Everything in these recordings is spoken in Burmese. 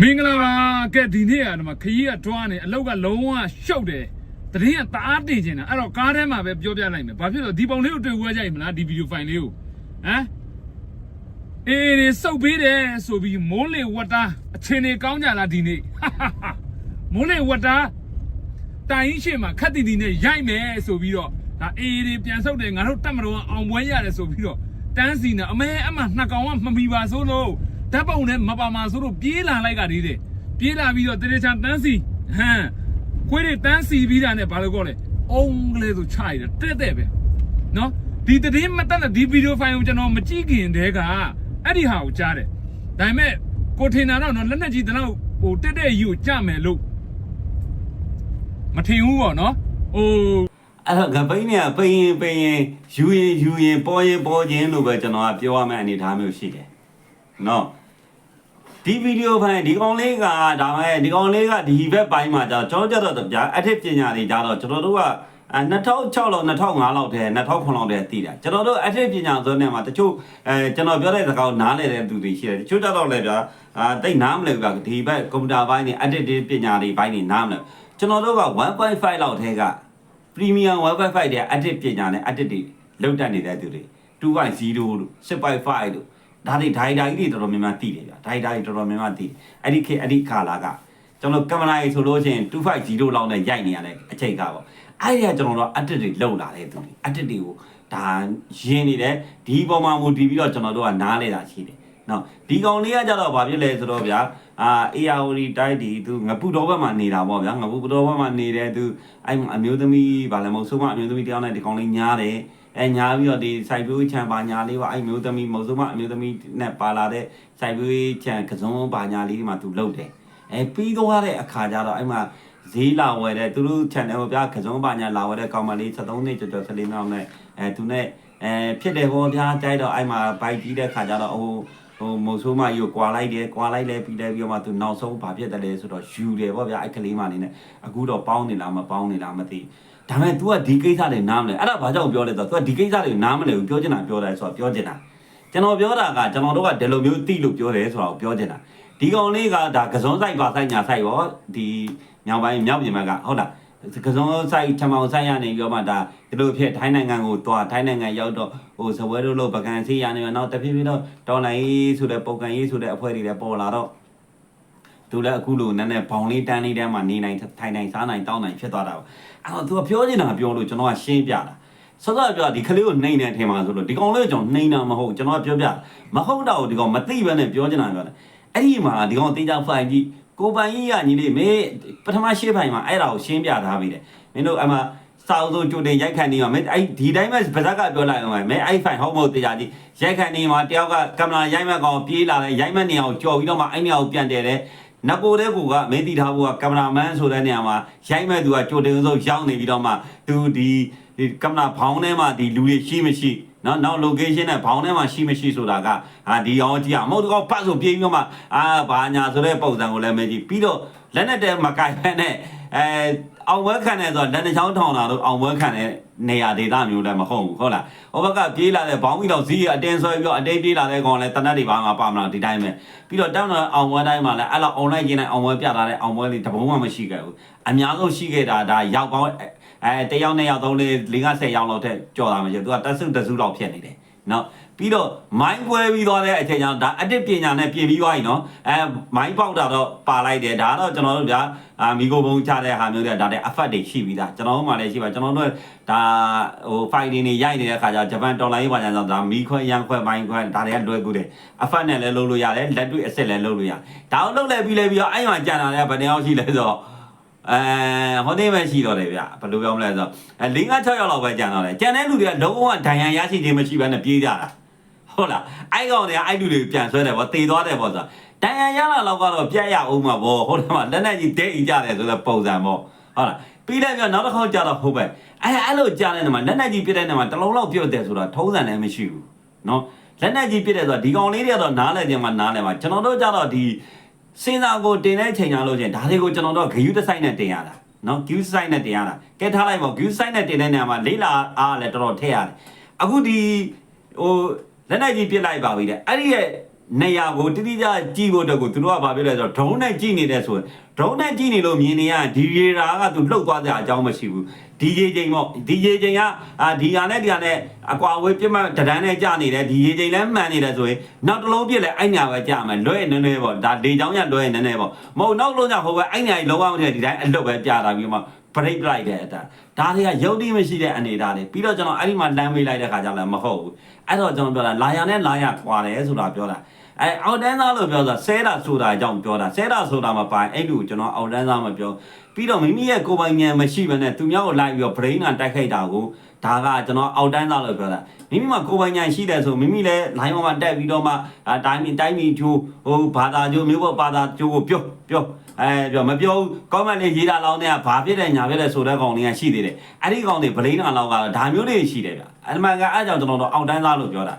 မင်္ဂလာပါကဲဒီနေ့ကဒီမှာခရီးကတွားနေအလောက်ကလုံးဝရှုပ်တယ်တရင်ကတအားတင်ချင်တာအဲ့တော့ကားထဲမှာပဲပြောပြလိုက်မယ်ဘာဖြစ်လို့ဒီပုံလေးကိုတွေ့ဝဲကြိုက်မလားဒီဗီဒီယိုဖိုင်လေးကိုဟမ်အေးနေစုပ်ပေးတယ်ဆိုပြီးမိုးလေဝတ်တာအချိန်နေကောင်းကြလားဒီနေ့မိုးလေဝတ်တာတိုင်ရှိမှာခက်တီတီနဲ့ရိုက်မယ်ဆိုပြီးတော့ဒါအေးတွေပြန်ဆုပ်တယ်ငါတို့တက်မတော်အောင်ပွဲရတယ်ဆိုပြီးတော့တန်းစီနေအမဲအမနှစ်ကောင်ကမမီပါဆိုလို့ ဓာတ်ပုံနဲ့မပါမှာဆိုလို့ပြေးလာလိုက်ကတည်းတဲ့ပြေးလာပြီးတော့တရေချာတန်းစီဟမ်ခွေးတွေတန်းစီပြီးတာနဲ့ဘာလို့ကောလဲအုံးကလေးဆိုချရတယ်တဲ့တဲ့ပဲနော်ဒီတည်င်းမတက်တဲ့ဒီဗီဒီယိုဖိုင်ကိုကျွန်တော်မကြည့်ခင်တည်းကအဲ့ဒီဟာကိုကြားတယ်ဒါပေမဲ့ကိုထင်တာတော့နော်လက်နဲ့ကြီးတလောက်ဟိုတက်တဲ့ယူကိုကြမယ်လို့မထင်ဘူးပေါ့နော်ဟို အဲ့တော့ငပိန်းเนี่ยပိန်ရင်ပိန်ရင်ယူရင်ယူရင်ပေါ်ရင်ပေါ်ခြင်းလို့ပဲကျွန်တော်ကပြောရမယ့်အနေအထားမျိုးရှိတယ်။နော် ဒီဗီဒီယိုဖိုင်ဒီကောင်လေးကဒါမဲ့ဒီကောင်လေးကဒီဘက်ပိုင်းမှာကျွန်တော်ကျွန်တော်ကြတော့ဗျာအထက်ပညာတွေကြတော့ကျွန်တော်တို့ကအဲ2006လောက်2005လောက်တည်း2009လောက်တည်းတည်တာကျွန်တော်တို့အထက်ပညာဇုံထဲမှာတချို့အဲကျွန်တော်ပြောတဲ့စကားကိုနားလည်တဲ့သူတွေရှိတယ်တချို့ကြတော့လည်းဗျာအာတိတ်နားမလည်ဘူးဗျာဒီဘက်ကွန်ပျူတာဘိုင်းတွေအထက်ပညာတွေဘိုင်းတွေနားမလည်ကျွန်တော်တို့က1.5လောက်ထဲက premium wi-fi 5တဲ့ active ပညာနဲ့ active တွေလောက်တက်နေတဲ့သူတွေ2.0တို့6.5တို့ ဒါတွေဒိုင်တာကြီးတွေတော်တော်များများသိတယ်ဗျာဒိုင်တာကြီးတော်တော်များများသိအဲ့ဒီခေတ်အဲ့ဒီခါလာကကျွန်တော်ကင်မရာကြီးဆိုလို့ရှိရင်250လောက်နဲ့ရိုက်နေရတဲ့အချိန်ကပေါ့အဲ့ဒီကကျွန်တော်တို့ active တွေလောက်လာတဲ့သူတွေ active တွေကိုဒါရင်းနေတယ်ဒီပေါ်မှာမူတည်ပြီးတော့ကျွန်တော်တို့ကနားလဲတာရှိတယ်နော်ဒီကောင်လေးကကြတော့ဗာဖြစ်လဲဆိုတော့ဗျာအာ ARD တိုက်ဒီသူငပုတော်ဘက်မှာနေတာပေါ့ဗျာငပုတော်ဘက်မှာနေတယ်သူအဲ့အမျိုးသမီးဗာလဲမဟုတ်ဆုံးမအမျိုးသမီးတယောက်နဲ့ဒီကောင်လေးညားတယ် အဲညားပြီးတော့ဒီစိုက်ပျိုးချံပါညာလေးပါအဲ့မျိုးသမီးမဟုတ်ဆုံးမအမျိုးသမီးနဲ့ပါလာတဲ့စိုက်ပျိုးချံကစုံပါညာလေးဒီမှာသူလှုပ်တယ်အဲပြီးသွားတဲ့အခါကျတော့အဲ့မှာဈေးလာဝယ်တဲ့သူတို့ channel ကိုဗျာကစုံပါညာလာဝယ်တဲ့ကောင်မလေး73နှစ်ကျော်ကျော်14နှစ်နဲ့အဲသူနဲ့အဲဖြစ်တယ်ဟောဗျာကြိုက်တော့အဲ့မှာဘိုက်ကြီးတဲ့ခါကျတော့ဟိုဟိုမိုးဆိုးမကြီးကိုကွာလိုက်တယ်ကွာလိုက်လဲပြီးလဲပြီးတော့မှသူနောက်ဆုံးဘာဖြစ်တယ်လဲဆိုတော့ယူတယ်ပေါ့ဗျာအဲ့ကလေးမနေနဲ့အခုတော့ပေါင်းနေလားမပေါင်းနေလားမသိ ဒါပေမဲ့ तू ကဒီကိစ္စတွေနားမလဲအဲ့ဒါဘာကြောင့်ပြောလဲဆိုတော့ तू ကဒီကိစ္စတွေနားမလဲဘူးပြောချင်တာပြောတယ်ဆိုတော့ပြောချင်တာကျွန်တော်ပြောတာကကျွန်တော်တို့ကဒီလိုမျိုးတိလို့ပြောတယ်ဆိုတော့ပြောချင်တာဒီကောင်လေးကဒါကစုံဆိုင်ပါဆိုင်ညာဆိုင်ရောဒီမြောင်ပိုင်းမြောက်ပြင်ဘက်ကဟုတ်လားကစုံဆိုင်ချမောင်ဆိုင်ရနေပြီးတော့မှဒါဒီလိုဖြစ်ထိုင်းနိုင်ငံကိုတွားထိုင်းနိုင်ငံရောက်တော့ဟိုဇဝဲတို့လို့ပကံစီရနေတော့နောက်တဖြည်းဖြည်းတော့ဒေါ်လာရေးဆိုတဲ့ပုံကန်ရေးဆိုတဲ့အဖွဲ့တွေလည်းပေါ်လာတော့ သူလည်းအခုလိုနည်းနည်းဘောင်လေးတန်းလေးတန်းမှာနေနိုင်ထိုင်နိုင်စားနိုင်တောင်းနိုင်ဖြစ်သွားတာပေါ့အဲ့တော့သူကပြောနေတာပြောလို့ကျွန်တော်ကရှင်းပြတာစောစောပြောဒီကလေးကိုနှိမ့်နေထင်ပါဆိုလို့ဒီကောင်လေးကိုကျွန်တော်နှိမ့်တာမဟုတ်ကျွန်တော်ကပြောပြမဟုတ်တော့ဒီကောင်မသိဘဲနဲ့ပြောချင်တာပြောတယ်အဲ့ဒီမှာဒီကောင်တေးကြဖိုင်ကြီးကိုပိုင်ကြီးကညီလေးမေပထမရှေ့ဖိုင်မှာအဲ့ဒါကိုရှင်းပြထားပြီးတယ်မင်းတို့အမှစာအုပ်စုကြိုတင်ရိုက်ခတ်နေမှာမင်းအဲ့ဒီတိုင်းပဲဗဇက်ကပြောလိုက်အောင်မင်းအဲ့ဖိုင်ဟုတ်မဟုတ်တရားကြီးရိုက်ခတ်နေမှာတယောက်ကကင်မရာရိုက်မှတ်ကောင်ပြေးလာတယ်ရိုက်မှတ်နေအောင်ကြော်ပြီးတော့မှအဲ့နေအောင်ပြန်တယ်တယ် နကိုတဲ့ကူကမင်းတီထားဖို့ကကင်မရာမန်ဆိုတဲ့နေရာမှာရိုက်မဲ့သူကကြိုတင်ဆုံးရောက်နေပြီးတော့မှသူဒီဒီကင်မရာဘောင်းထဲမှာဒီလူတွေရှိမရှိ နော်နောက် location နဲ့ဘောင်းထဲမှာရှိမရှိဆိုတာကဟာဒီအောင်ကြည့်အောင်မဟုတ်တော့ပတ်ဆိုပြေးပြီးတော့မှအာဘာညာဆိုတဲ့ပုံစံကိုလည်းမကြည့်ပြီးတော့လက်နဲ့တဲမကိုင်ဖက်နဲ့အဲအောင်ဝဲခံတယ်ဆိုတော့လက်နှချောင်းထောင်တာလို့အောင်ဝဲခံတဲ့နေရာဒေသမျိုးလည်းမဟုတ်ဘူးဟုတ်လားဟိုဘက်ကပြေးလာတဲ့ဘောင်းပြီးတော့ဈေးအတင်းဆွဲပြီးတော့အတင်းပြေးလာတဲ့ကောင်လည်းတနတ်တွေဘာမှပါမလားဒီတိုင်းပဲပြီးတော့တောင်းတော့အောင်ဝဲတိုင်းမှာလည်းအဲ့လို online ကျင်းတိုင်းအောင်ဝဲပြထားတဲ့အောင်ဝဲလေးတပုံမှမရှိခဲ့ဘူးအများဆုံးရှိခဲ့တာဒါရောက်ပေါင်း အဲတယောက်နဲ့ယောက်သုံးလေး၄50ယောက်လောက်ထက်ကြော်တာမရှိဘူးသူကတက်စုတစုလောက်ဖြစ်နေတယ်နော်ပြီးတော့မိုင်းပွဲပြီးသွားတဲ့အချိန်ကျတော့ဒါအတစ်ပညာနဲ့ပြင်ပြီးသွားပြီနော်အဲမိုင်းပေါက်တာတော့ပါလိုက်တယ်ဒါတော့ကျွန်တော်တို့ဗျာအာမီကိုဘုံချတဲ့ဟာမျိုးတွေဒါတဲ့ effect တွေရှိပြီးသားကျွန်တော်တို့မှလည်းရှိပါကျွန်တော်တို့ဒါဟို fighting တွေရိုက်နေတဲ့အခါကျဂျပန်တော်လိုင်းပါညာတော့ဒါမီခွဲရန်ခွဲမိုင်းခွဲဒါတွေကလွယ်ကူတယ် effect နဲ့လည်းလုပ်လို့ရတယ်လက်တွေ့အစစ်လည်းလုပ်လို့ရတယ်ဒါအောင်လုပ်လိုက်ပြီးလဲပြီးတော့အဲ့မှာကြံတာလည်းဘယ်နှယောက်ရှိလဲဆိုတော့ အဲဟိုနေ့ပဲရှိတော့တယ်ဗျဘယ်လိုပြောမလဲဆိုတော့အဲ၄၅6ရောက်လောက်ပဲကြံတော့တယ်ကြံတဲ့လူတွေကလုံးဝဒဏ်ရာရရှိခြင်းမရှိဘဲနဲ့ပြေးကြတာဟုတ်လားအဲ့ကောင်တွေကအဲ့လူတွေပြန်ဆွဲတယ်ဗောတေသွားတယ်ဗောဆိုတာဒဏ်ရာရလာတော့ကတော့ပြတ်ရအောင်မှာဗောဟုတ်တယ်မလက်နဲ့ကြီးဒဲဤကြတယ်ဆိုတဲ့ပုံစံဗောဟုတ်လားပြီးလိုက်ပြီးနောက်တစ်ခေါက်ကြတော့ဟုတ်ပဲအဲအဲ့လိုကြားတဲ့နေမှာလက်နဲ့ကြီးပြတ်တဲ့နေမှာတလုံးလောက်ပြုတ်တယ်ဆိုတာထုံးစံလည်းမရှိဘူးနော်လက်နဲ့ကြီးပြတ်တယ်ဆိုတာဒီကောင်လေးတွေကတော့နားလဲခြင်းမှာနားလဲမှာကျွန်တော်တို့ကြတော့ဒီ စဉ်းစားကိုတင်တဲ့ချိန်ညာလို့ချင်းဒါတွေကိုကျွန်တော်တို့ဂယူးတစ်ဆိုင်နဲ့တင်ရတာနော်ဂယူးဆိုင်နဲ့တင်ရတာကဲထားလိုက်ပေါ့ဂယူးဆိုင်နဲ့တင်တဲ့နေရာမှာလေးလာအားလည်းတော်တော်ထည့်ရတယ်အခုဒီဟိုလက်နဲ့ကြီးပြစ်လိုက်ပါပြီတဲ့အဲ့ဒီရဲ့ နေရာကိုတိတိကျကျကြည့်ဖို့အတွက်ကိုသူတို့ကဘာပြောလဲဆိုတော့ drone နဲ့ကြည့်နေတယ်ဆိုရင် drone နဲ့ကြည့်နေလို့မြင်နေရဒီရေရာကသူလှုပ်သွားကြအကြောင်းမရှိဘူး DJ ချိန်ပေါ့ DJ ချိန်ကအာဒီဟာနဲ့ဒီဟာနဲ့အကွာဝေးပြစ်မှတ်တဒန်းနဲ့ကြာနေတယ် DJ ချိန်လည်းမှန်နေတယ်ဆိုရင်နောက်တစ်လုံးပြစ်လဲအဲ့ညာပဲကြာမယ်လွဲနည်းနည်းပေါ့ဒါဒေချောင်းရလွဲနည်းနည်းပေါ့မဟုတ်နောက်လုံးကြဟိုပဲအဲ့ညာကြီးလုံးဝမထည့်ဒီတိုင်းအလွတ်ပဲကြာလာပြီးမှ break လိုက်တဲ့အတာဒါတွေကယုတ်တိမရှိတဲ့အနေအထားတွေပြီးတော့ကျွန်တော်အဲ့ဒီမှာလမ်းမေးလိုက်တဲ့ခါကျတော့မဟုတ်ဘူးအဲ့တော့ကျွန်တော်ပြောတာလာရနဲ့လာရခွာတယ်ဆိုတာပြောတာ အဲအောက်တန်းသားလို့ပြောတာဆဲတာဆိုတာအကြောင်းပြောတာဆဲတာဆိုတာမပိုင်အဲ့လိုကျွန်တော်အောက်တန်းသားမပြောပြီးတော့မိမိရဲ့ကိုယ်ပိုင်ဉာဏ်မရှိဘဲနဲ့သူများကိုလိုက်ပြီးတော့ brain နဲ့တိုက်ခိုက်တာကိုဒါကကျွန်တော်အောက်တန်းသားလို့ပြောတာမိမိမှာကိုယ်ပိုင်ဉာဏ်ရှိတယ်ဆိုမိမိလည်း line ပေါ်မှာတက်ပြီးတော့မှအတိုင်းမီတိုင်းမီကျိုးဟိုဘာသာကျိုးမျိုးပေါ့ဘာသာကျိုးကိုပြောပြောအဲပြောမပြောဘူးကောမန့်လေးရေးတာလောင်းတဲ့ကဘာဖြစ်တယ်ညာဖြစ်တယ်ဆိုတဲ့ကောင်တွေကရှိသေးတယ်အဲ့ဒီကောင်တွေဗလိန်းတာလောက်ကတော့ဒါမျိုးတွေရှိတယ်ဗျအမှန်ကအဲ့ကြောင့်ကျွန်တော်တို့အောက်တန်းသားလို့ပြောတာ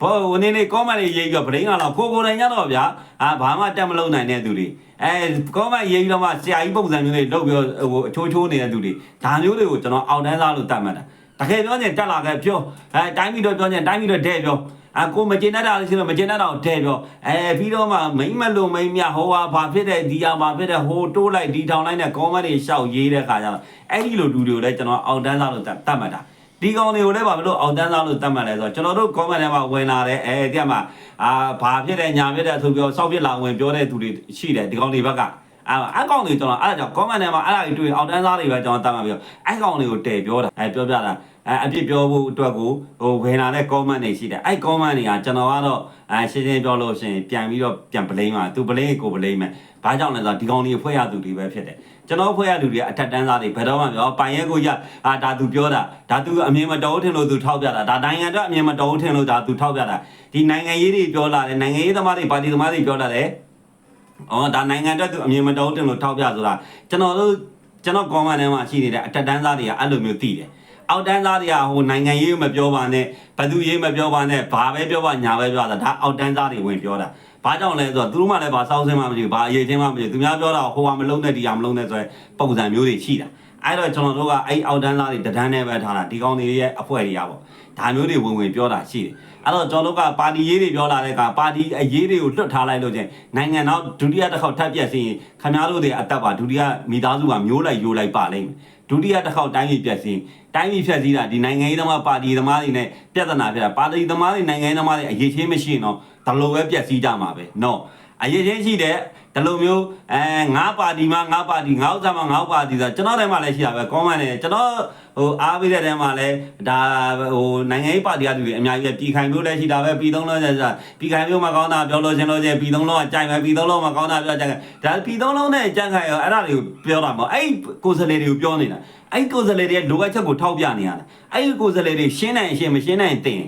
ဘောဝနေနေကောမန့်လေးရေးပြီးတော့ဗလိန်းကတော့ကိုကိုယ်တိုင်ညတော့ဗျာအာဘာမှတက်မလုံးနိုင်တဲ့သူတွေအဲကောမန့်ရေးပြီးတော့မှဆရာကြီးပုံစံမျိုးတွေလုပ်ပြီးတော့ဟိုအချိုးချိုးနေတဲ့သူတွေဒါမျိုးတွေကိုကျွန်တော်အောက်တန်းသားလို့တတ်မှတ်တာတကယ်ပြောရင်တက်လာခဲ့ပြောအဲတိုင်းပြီးတော့ပြောရင်တိုင်းပြီးတော့တဲ့ပြောအကိုမကျင်တတ်တာလို့ရှိတော့မကျင်တတ်တာကိုတဲ့ပြောအဲပြီးတော့မှမိမ့်မလို့မိမ့်မြဟိုဟာဘာဖြစ်တဲ့ဒီဟာဘာဖြစ်တဲ့ဟိုတိုးလိုက်ဒီထောင်လိုက်နဲ့ကောမန့်တွေရှောက်ရေးတဲ့ခါကျတော့အဲ့ဒီလိုလူတွေကိုလည်းကျွန်တော်အောက်တန်းသားလို့တတ်မှတ်တာ ဒီကောင်တွေကိုလည်းဘာဖြစ်လို့အောင်တန်းသားလို့တတ်မှတ်လဲဆိုတော့ကျွန်တော်တို့ comment ထဲမှာဝင်လာတယ်အဲတဲ့မှာအာဘာဖြစ်တယ်ညာဖြစ်တယ်ဆိုပြီးတော့စောက်ဖြစ်လာဝင်ပြောတဲ့သူတွေရှိတယ်ဒီကောင်တွေဘက်က အာအကောင်တွေကျွန်တော်အဲ့ဒါကြောင့် comment ထဲမှာအဲ့ဒါတွေတွေ့အောင်တန်းသားတွေပဲကျွန်တော်တတ်မှတ်ပြီးတော့အဲ့ကောင်တွေကိုတည်ပြောတာအဲပြောပြတာအဲအပြစ်ပြောဖို့အတွက်ကိုဟိုဝင်လာတဲ့ comment တွေရှိတယ်အဲ့ comment တွေကကျွန်တော်ကတော့အဲရှင်းရှင်းပြောလို့ရှိရင်ပြန်ပြီးတော့ပြန် blame ပါသူ blame ကို blame မယ်ဘာကြောင့်လဲဆိုတော့ဒီကောင်တွေဖွဲ့ရသူတွေပဲဖြစ်တယ်ကျွန်တော်ဖွဲ့ရသူတွေကအထက်တန်းသားတွေဘယ်တော့မှပြောပိုင်ရဲကိုရအာဒါသူပြောတာဒါသူအမြင်မတော်ထင်လို့သူထောက်ပြတာဒါနိုင်ငံအတွက်အမြင်မတော်ထင်လို့ဒါသူထောက်ပြတာဒီနိုင်ငံရေးတွေပြောလာတယ်နိုင်ငံရေးသမားတွေပါတီသမားတွေပြောလာတယ် အော်ဒါနိုင်ငံအတွက်သူအမြင်မတော်တင်လို့ထောက်ပြဆိုတာကျွန်တော်တို့ကျွန်တော် comment ထဲမှာရှိနေတဲ့အထက်တန်းသားတွေကအဲ့လိုမျိုးသိတယ်အောက်တန်းသားတွေကဟိုနိုင်ငံရေးမပြောပါနဲ့ဘသူရေးမပြောပါနဲ့ဘာပဲပြောပါညာပဲပြောတာဒါအောက်တန်းသားတွေဝင်ပြောတာဘာကြောင့်လဲဆိုတော့သူတို့မှလည်းဘာစောင်းစင်းမှမရှိဘူးဘာအရေးချင်းမှမရှိဘူးသူများပြောတာဟိုဟာမလုံးနဲ့ဒီဟာမလုံးနဲ့ဆိုရင်ပုံစံမျိုးတွေရှိတာ အဲ့တော့ကျွန်တော်တို့ကအဲ့အောက်တန်းသားတွေတဒန်းနဲ့ပဲထားတာဒီကောင်တွေရဲ့အဖွဲတွေကပေါ့ဒါမျိုးတွေဝင်ဝင်ပြောတာရှိတယ်အဲ့တော့ကျွန်တော်တို့ကပါတီရေးတွေပြောလာတဲ့အခါပါတီအရေးတွေကိုလွတ်ထားလိုက်လို့ချင်းနိုင်ငံတော့ဒုတိယတစ်ခေါက်ထပ်ပြက်စီရင်ခင်ဗျားတို့တွေအသက်ပါဒုတိယမိသားစုကမျိုးလိုက်ယိုလိုက်ပါလိမ့်မယ်ဒုတိယတစ်ခေါက်တိုင်းပြည်ပြက်စီရင်တိုင်းပြည်ဖြတ်စည်းတာဒီနိုင်ငံရေးသမားပါတီသမားတွေနဲ့ပြဿနာဖြစ်တာပါတီသမားတွေနိုင်ငံရေးသမားတွေအရေးချင်းမရှိရင်တော့ဒါလိုပဲပြက်စီးကြမှာပဲနော် အရေးချင်းရှိတဲ့ဒီလိုမျိုးအဲငါးပါတီမှာငါးပါတီငါးဥစ္စာမှာငါးပါတီဆိုကျွန်တော်ထဲမှာလည်းရှိတာပဲကောမန့်နဲ့ကျွန်တော်ဟိုအားပေးတဲ့ထဲမှာလည်းဒါဟိုနိုင်ငံရေးပါတီကလူတွေအများကြီးပဲပြည်ခိုင်မျိုးလည်းရှိတာပဲပြည်သုံးလုံးကျကျပြည်ခိုင်မျိုးမှာကောင်းတာပြောလို့ချင်းလို့ချင်းပြည်သုံးလုံးကကြိုက်မယ်ပြည်သုံးလုံးမှာကောင်းတာပြောကြိုက်ဒါပြည်သုံးလုံးနဲ့ကြိုက်ခိုင်ရောအဲ့ဒါတွေကိုပြောတာမဟုတ်အဲ့ကိုယ်စလေတွေကိုပြောနေတာအဲ့ကိုယ်စလေတွေလိုအပ်ချက်ကိုထောက်ပြနေရတယ်အဲ့ကိုယ်စလေတွေရှင်းနိုင်ရှင်းမရှင်းနိုင်တင်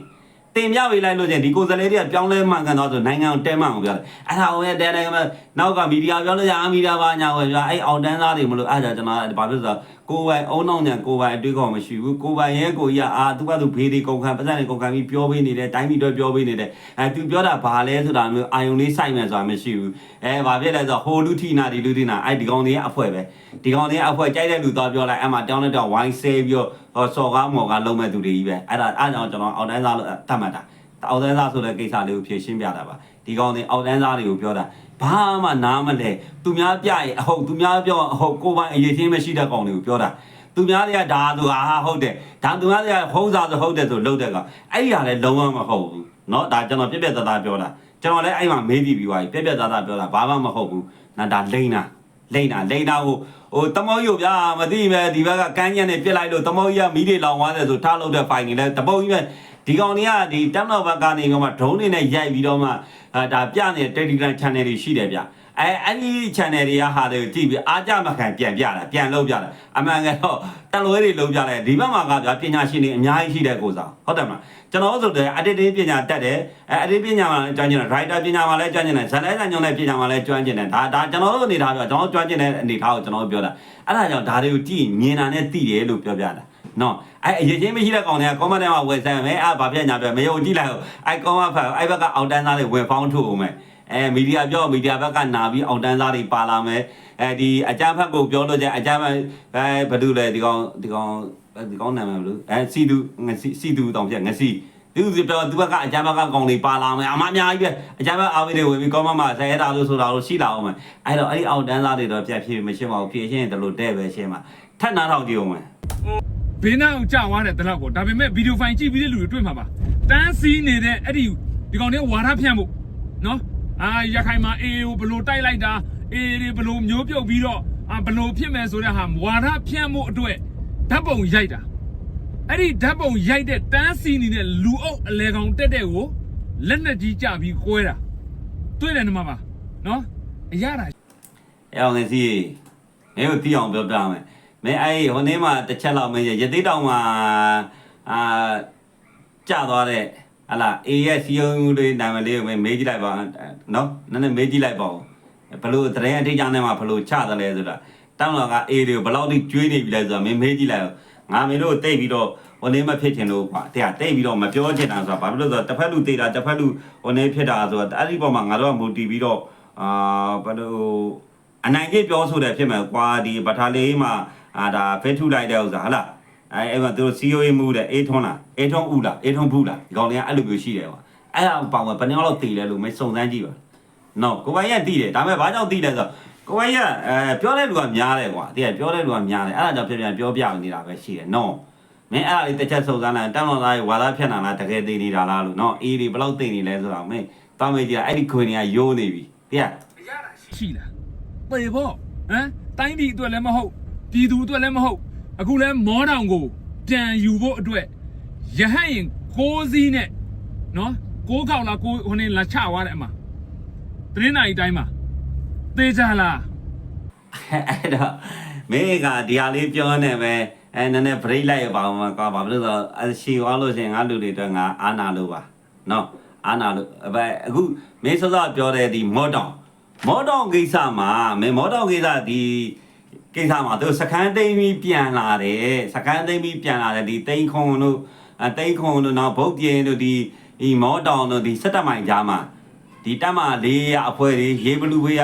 တင်ပြပေးလိုက်လို့ချင်းဒီကိုယ်စလဲတွေကပြောင်းလဲမှန်ကန်တော့ဆိုနိုင်ငံကိုတဲမှန်အောင်ပြောတယ်အဲ့ဒါဝင်တဲတယ်ကနောက်ကမီဒီယာပြောလို့ရအမီဒီယာပါညာဝယ်ပြောအဲ့အောင်တန်းသားတွေမလို့အဲ့ဒါကျွန်တော်ဘာဖြစ်ဆိုတော့ကိုယ်ပိုင်အုံနောက်ညာကိုယ်ပိုင်အတွေ့အကြုံမရှိဘူးကိုယ်ပိုင်ရဲကိုကြီးကအာသူကသူဘေးတွေကုန်ခံပတ်စံတွေကုန်ခံပြီးပြောပေးနေတယ်တိုင်းပြည်တော့ပြောပေးနေတယ်အဲသူပြောတာဘာလဲဆိုတာမျိုးအာယုံလေးစိုက်မယ်ဆိုတာမရှိဘူးအဲဘာဖြစ်လဲဆိုတော့ဟိုလူထီနာဒီလူထီနာအဲ့ဒီကောင်တွေရဲ့အဖွဲပဲဒီကောင်တွေရဲ့အဖွဲကြိုက်တဲ့လူသွားပြောလိုက်အဲ့မှာတောင်းတဲ့တော့ဝိုင်းဆဲပြီးတော့ ဟောစော်ကားမော်ကားလုံးမဲ့သူတွေကြီးပဲအဲ့ဒါအဲ့ကြောင့်ကျွန်တော်အောက်တန်းသားလို့တတ်မှတ်တာ အောက်တန်းသားဆိုတဲ့ကိစ္စလေးကိုဖြေရှင်းပြတာပါဒီကောင်တွေအောက်တန်းသားတွေကိုပြောတာဘာမှနားမလဲသူများပြရင်အဟုတ်သူများပြောအဟုတ်ကိုယ်ပိုင်အရေးချင်းမရှိတဲ့ကောင်တွေကိုပြောတာသူများတွေကဒါဆိုအာဟုတ်တယ်ဒါသူများတွေကဟုံးစားဆိုဟုတ်တယ်ဆိုလုပ်တဲ့ကောင်အဲ့ဒီဟာလည်းလုံးဝမဟုတ်ဘူးเนาะဒါကျွန်တော်ပြက်ပြက်သားသားပြောတာကျွန်တော်လည်းအဲ့မှာမေးကြည့်ပြီးသွားပြီပြက်ပြက်သားသားပြောတာဘာမှမဟုတ်ဘူးနာဒါလိမ့်တာ လိမ့်တာလိမ့်တာဟိုဟိုတမောကြီးကိုဗျာမသိပဲဒီဘက်ကကန်းညက်နဲ့ပြစ်လိုက်လို့တမောကြီးကမီးတွေလောင်သွားတယ်ဆိုထားလို့တဲ့ဖိုင်နေလဲတပုတ်ကြီးပဲဒီကောင်တွေကဒီတက်မတော်ဘက်ကနေပြီးတော့မှ drone တွေနဲ့ရိုက်ပြီးတော့မှအဲဒါပြနေတဲ့ Telegram channel တွေရှိတယ်ဗျအဲအဲ့ဒီ channel တွေကဟာတွေကိုကြည့်ပြီးအားကြမခံပြန်ပြတာပြန်လုပ်ပြတာအမှန်ကတော့တက်လွဲတွေလုပ်ပြတယ်ဒီဘက်မှာကဗျာပညာရှင်တွေအများကြီးရှိတဲ့ကိုစားဟုတ်တယ်မလား ကျွန်တော်ဆိုတဲ့ editing ပညာတက်တယ်အဲ editing ပညာမှာလည်းကျွမ်းကျင်တယ် writer ပညာမှာလည်းကျွမ်းကျင်တယ်ဇာတ်လမ်းညွှန်တဲ့ပညာမှာလည်းကျွမ်းကျင်တယ်ဒါဒါကျွန်တော်တို့အနေထားပြောကျွန်တော်တို့ကျွမ်းကျင်တဲ့အနေထားကိုကျွန်တော်တို့ပြောတာအဲ့ဒါကြောင့်ဒါတွေကိုကြည့်မြင်တာနဲ့သိတယ်လို့ပြောပြတာနော်အဲ့အရေးချင်းမရှိတဲ့ကောင်တွေက comment ထဲမှာဝယ်ဆိုင်မယ်အဲ့ဘာဖြစ်ညာပြမယုံကြည့်လိုက်ဘူးအဲ့ comment ဖတ်အဲ့ဘက်ကအောက်တန်းသားတွေဝယ်ဖောင်းထုတ်အောင်မယ်အဲမီဒီယာပြောမီဒီယာဘက်ကနာပြီးအောက်တန်းသားတွေပါလာမယ်အဲဒီအကြမ်းဖက်ကိုပြောလို့ချင်းအကြမ်းဖက်အဲဘာလို့လဲဒီကောင်ဒီကောင် ဒီကောင်နာမည်ဘယ်လိုအဲစီတူငစီစီတူတောင်ပြငစီသူသူပြောသူဘက်ကအကြမ်းဘက်ကကောင်လေးပါလာမယ်အမအများကြီးပဲအကြမ်းဘက်အားပေးတွေဝင်ပြီးကောမမှာဆဲရတာလို့ဆိုတာလို့ရှိလာအောင်မယ်အဲ့တော့အဲ့ဒီအောက်တန်းသားတွေတော့ပြတ်ဖြစ်မရှင်းပါဘူးဖြစ်ရှင်းတယ်လို့တဲ့ပဲရှင်းပါထက်နာထောင်ကြည့်အောင်မယ်ဘေးနားကိုကြာသွားတယ်တလောက်ပေါ့ဒါပေမဲ့ဗီဒီယိုဖိုင်ကြည့်ပြီးတဲ့လူတွေတွေ့မှာပါတန်းစီးနေတဲ့အဲ့ဒီဒီကောင်လေးဝါရဖြန့်ဖို့နော်အာရခိုင်မှာအေးကိုဘလို့တိုက်လိုက်တာအေးတွေဘလို့မျိုးပြုတ်ပြီးတော့အာဘလို့ဖြစ်မယ်ဆိုတဲ့ဟာဝါရဖြန့်ဖို့အတွက် ဓာတ်ပုံရိုက်တာအဲ့ဒီဓာတ်ပုံရိုက်တဲ့တန်းစီးနေတဲ့လူအုပ်အလဲကောင်တက်တဲ့ကိုလက်နဲ့ကြီးကြပြီးကွဲတာတွေ့တယ်နမပါနော်အရတာအဲ့အောင်နေစီမင်းတို့တီးအောင်ပြောပြမယ်မင်းအဲ့ဟိုနေ့မှာတစ်ချက်လောက်မင်းရသေးတောင်မှာအာကြာသွားတဲ့ဟလာအေးရဲ့စီယုံလေးနာမည်လေးကိုမင်းမေးကြည့်လိုက်ပါနော်နည်းနည်းမေးကြည့်လိုက်ပါဦးဘလို့တရင်အထိတ်ကြောင့်နဲ့မှာဘလို့ချတယ်လဲဆိုတာ တောင်းတော့ကအေးတွေကိုဘလောက်ထိကျွေးနေပြီလဲဆိုတာမင်းမေးကြည့်လိုက်ငါမင်းတို့တိတ်ပြီးတော့ဟိုနေ့မဖြစ်ချင်လို့ကွာတဲ့တိတ်ပြီးတော့မပြောချင်တာဆိုတာဘာဖြစ်လို့ဆိုတော့တစ်ဖက်လူတေးတာတစ်ဖက်လူဟိုနေ့ဖြစ်တာဆိုတော့အဲ့ဒီပေါ်မှာငါတို့ကမူတည်ပြီးတော့အာဘလို့အနိုင်ကြီးပြောဆိုတယ်ဖြစ်မယ်ကွာဒီပထာလေးမှာအာဒါဖဲထုလိုက်တဲ့ဥစ္စာဟလားအဲအဲ့မှာသူတို့ COA မှုတဲ့အေးထွန်းလားအေးထွန်းဦးလားအေးထွန်းဘူးလားဒီကောင်လေးကအဲ့လိုမျိုးရှိတယ်ကွာအဲ့ဒါပေါင်ကဘယ်နှယောက်လောက်တည်လဲလို့မစုံစမ်းကြည့်ပါနော်ကိုပိုင်ရတည်တယ်ဒါပေမဲ့ဘာကြောင့်တည်လဲဆိုတော့ ကိုပိုင်ရအဲပြောတဲ့လူကများတယ်ကွာတည်ရပြောတဲ့လူကများတယ်အဲ့ဒါကြောင့်ပြန်ပြန်ပြောပြနေတာပဲရှိတယ်နော်မင်းအဲ့ဒါလေးတစ်ချက်စုံစမ်းလိုက်တမ်းတော်သားရဲ့ဝါသားဖြတ်နာလားတကယ်တည်နေတာလားလို့နော်အေးဒီဘယ်လောက်တည်နေလဲဆိုတော့မင်းတောင်းမေးကြည့်အဲ့ဒီခွေတွေကယိုးနေပြီတည်ရအရတာရှိလားပေဖို့ဟမ်တိုင်းပြည်အတွက်လည်းမဟုတ်ပြည်သူအတွက်လည်းမဟုတ်အခုလဲမောတောင်ကိုပြန်ယူဖို့အတွက်ရဟန့်ရင်6စီးနဲ့နော်6ခေါက်လား6ဟိုနေလာချသွားတယ်အမတရင်းနိုင်တိုင်းမှာ သေချာလားအဲ့တော့မင်းကဒီဟာလေးပြောနေပဲအဲနည်းနည်း break လိုက်ရပါဦးမကွာဘာဖြစ်လို့လဲဆိုတော့အရှိသွားလို့ရှိရင်ငါလူတွေတော့ငါအာနာလို့ပါနော်အာနာလို့အပဲအခုမင်းစောစောပြောတဲ့ဒီမော့တောင်မော့တောင်ကိစ္စမှာမင်းမော့တောင်ကိစ္စဒီကိစ္စမှာသူစကန်သိမ်းပြီးပြန်လာတယ်စကန်သိမ်းပြီးပြန်လာတယ်ဒီတိန်ခွန်တို့အတိန်ခွန်တို့နော်ဗုတ်ပြင်းတို့ဒီဒီမော့တောင်တို့ဒီစက်တမိုင်ကြားမှာ ဒီတက်မလေးရအဖွဲ့တွေရေးဘလူးဝေးရ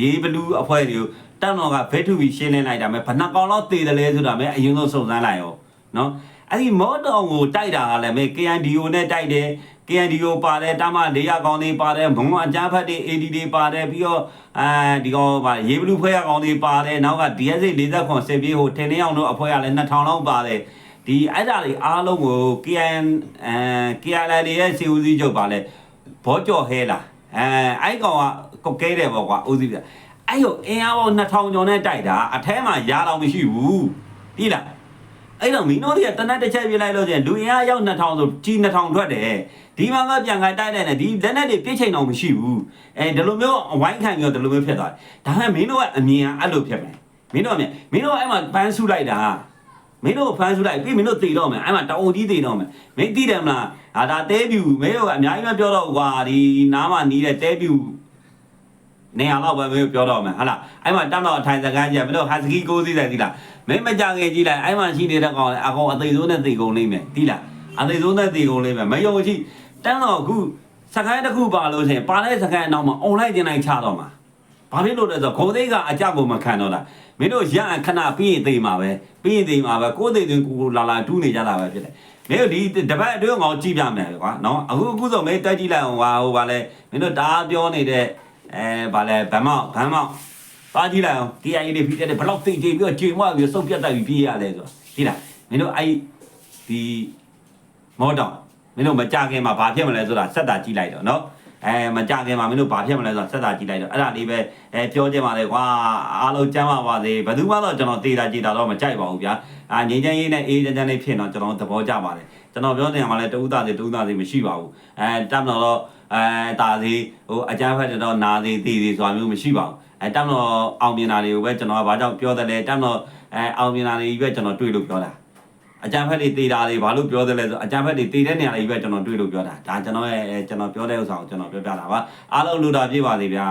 ရေးဘလူးအဖွဲ့တွေကိုတက်တော်ကဘဲထူပြီးရှင်းလင်းလိုက်တာမဲ့ဘယ်နှကောင်လောက်တည်တယ်လဲဆိုတာမဲ့အရင်ဆုံးစုံစမ်းလိုက်ရောနော်အဲ့ဒီမော်တော်ကိုတိုက်တာကလည်းမဲ့ KNDO နဲ့တိုက်တယ် KNDO ပါတယ်တမလေးရကောင်တွေပါတယ်ဘုံအကြမ်းဖက်တွေ AD တွေပါတယ်ပြီးတော့အဲဒီကောင်ပါရေးဘလူးဖွဲ့ရကောင်တွေပါတယ်နောက်က DSA 40ခွန်စစ်ပြေးဟိုထင်းနေအောင်တို့အဖွဲ့ကလည်း2000လောက်ပါတယ်ဒီအဲ့ဒါတွေအားလုံးကို KN အဲ KLL ရဲ့စီဦးစီးချုပ်ပါလဲဘောကြော်ဟဲလား အဲအဲ့ကောင်ကကုတ်ကဲတယ်ပေါ့ကွာဦးစီးပြအဲ့ရောအင်အားပေါင်း2000ကျော်နဲ့တိုက်တာအထဲမှာရားတော့မရှိဘူးဒီလားအဲ့တော့မင်းတို့တွေကတနက်တစ်ချက်ပြလိုက်လို့ကျရင်လူအင်အားရောက်2000ဆိုကြီး2000ထွက်တယ်ဒီမှာကပြန်ခိုင်းတိုက်တယ်နဲ့ဒီလက်နဲ့တွေပြစ်ချိန်တော့မရှိဘူးအဲဒီလိုမျိုးအဝိုင်းခံပြီးတော့ဒီလိုမျိုးဖြစ်သွားတယ်ဒါပေမဲ့မင်းတို့ကအမြင်ကအဲ့လိုဖြစ်မယ်မင်းတို့အမြင်မင်းတို့အဲ့မှာဖန်ဆူလိုက်တာ မင်းတို့ဖန်ဆူလိုက်ပြီးမင်းတို့တည်တော့မယ်အဲ့မှာတအုပ်ကြီးတည်တော့မယ်မင်းသိတယ်မလားဟာဒါတဲပြူမင်းတို့ကအများကြီးမပြောတော့ဘူးကွာဒီနားမှာနီးတဲ့တဲပြူနေရာတော့ပဲမင်းတို့ပြောတော့မယ်ဟာလားအဲ့မှာတမ်းတော့အထိုင်စကားကြီးကမင်းတို့ဟာစကီကိုစီးတယ်သီလားမင်းမကြငယ်ကြည့်လိုက်အဲ့မှာရှိနေတဲ့ကောင်လေအကောင်အသေးဆုံးနဲ့သေကုန်လိမ့်မယ်သီလားအသေးဆုံးနဲ့သေကုန်လိမ့်မယ်မယုံကြည်တမ်းတော့အခုစကိုင်းတစ်ခုပါလို့ဆိုရင်ပါတဲ့စကိုင်းအနောက်မှာအွန်လိုင်းတင်လိုက်ချတော့မှာ ဘာဖြစ်လို့လဲဆိုတော့ဂုံသေးကအကြကိုမခံတော့တာမင်းတို့ရအခဏပြီးရင်သေမှာပဲပြီးရင်သေမှာပဲကိုယ်သေသူကိုလာလာတူးနေကြတာပဲဖြစ်တယ်မင်းတို့ဒီတပတ်အတွင်းကောင်ကြည့်ပြမယ်ကွာနော်အခုအခုဆိုမင်းတက်ကြည့်လိုက်အောင်ဟာဟိုဗာလဲမင်းတို့ဒါပြောနေတဲ့အဲဗာလဲဗမ်းမောက်ဗမ်းမောက်ပါကြည့်လိုက်အောင် KIA တွေဖိတက်တယ်ဘလောက်သိကြပြီးတော့ချိန်မပြီးစုပ်ပြတ်တိုက်ပြီးပြေးရလဲဆိုတော့ဒီလားမင်းတို့အဲ့ဒီမော်တောင်မင်းတို့မကြခင်မှာဘာဖြစ်မလဲဆိုတာစက်တာကြည့်လိုက်တော့နော် အဲမကြခင်မှာမင်းတို့ဘာဖြစ်မလဲဆိုတာစက်တာကြည့်လိုက်တော့အဲ့ဒါလေးပဲအဲပြောချင်ပါလေကွာအားလုံးကျမ်းပါပါစေဘယ်သူမှတော့ကျွန်တော်တေးတာကြည်တာတော့မကြိုက်ပါဘူးဗျာအာငင်းချမ်းရေးနဲ့အေးချမ်းချမ်းလေးဖြစ်တော့ကျွန်တော်သဘောကျပါတယ်ကျွန်တော်ပြောနေတာမှလည်းတူးသားစီတူးသားစီမရှိပါဘူးအဲတက်မလို့တော့အဲတာစီဟိုအကြမ်းဖက်တွေတော့နာစီတီစီဆိုတာမျိုးမရှိပါဘူးအဲတမ်းတော့အောင်မြင်တာတွေကိုပဲကျွန်တော်ကဘာကြောင့်ပြောတယ်လဲတမ်းတော့အဲအောင်မြင်တာတွေကြီးပဲကျွန်တော်တွေ့လို့ပြောတာ အကြံဖက်တွေတေးတာတွေဘာလို့ပြောတယ်လဲဆိုအကြံဖက်တွေတေးတဲ့နေရာတွေကြီးပဲကျွန်တော်တွေ့လို့ပြောတာဒါကျွန်တော်ရဲ့ကျွန်တော်ပြောတဲ့ဥစ္စာကိုကျွန်တော်ပြောပြတာပါအားလုံးလူတာပြည့်ပါစေဗျာ